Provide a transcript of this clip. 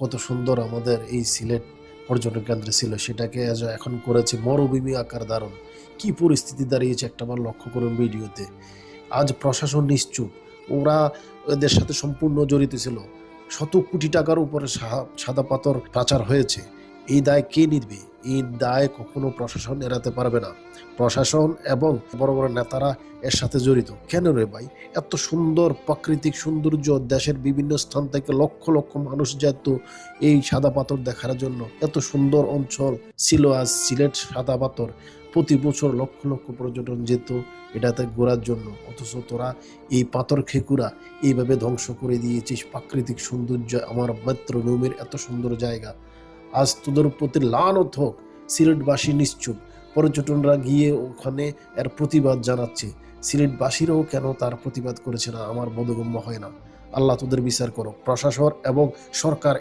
কত সুন্দর আমাদের এই সিলেট পর্যটন কেন্দ্র ছিল। সেটাকে এখন করেছে মরুভূমি আকার ধারণ। কি পরিস্থিতি দাঁড়িয়েছে একটাবার লক্ষ্য করুন ভিডিওতে। আজ প্রশাসন নিশ্চুপ। ওরা এদের সাথে সম্পূর্ণ জড়িত ছিল। শত কোটি টাকার উপরে সাদা পাথর পাচার হয়েছে। এই দায় কে নিবে? এই দায় কখনো প্রশাসন এড়াতে পারবে না। প্রশাসন এবং বড় বড় নেতারা এর সাথে জড়িত। কেন রে ভাই? এত সুন্দর প্রাকৃতিক সৌন্দর্য দেশের বিভিন্ন স্থান থেকে লক্ষ লক্ষ মানুষ যেত এই সাদা পাথর দেখার জন্য। এত সুন্দর অঞ্চল ছিল আজ সিলেট সাদা পাথর। প্রতি বছর লক্ষ লক্ষ পর্যটন যেত এটাতে ঘোরার জন্য। অথচ তোরা এই পাথর খেকুরা এইভাবে ধ্বংস করে দিয়েছিস। প্রাকৃতিক সৌন্দর্য আমার মাতৃভূমির এত সুন্দর জায়গা। আজ তোদের প্রতি লানত হোক, সিলেটবাসী নিশ্চুপ। পর্যটনরা গিয়ে ওখানে এর প্রতিবাদ জানাচ্ছে। সিলেটবাসীরাও কেন তার প্রতিবাদ করেছে না? আমার বোধগম্য হয় না। আল্লাহ তোদের বিচার করো প্রশাসন এবং সরকার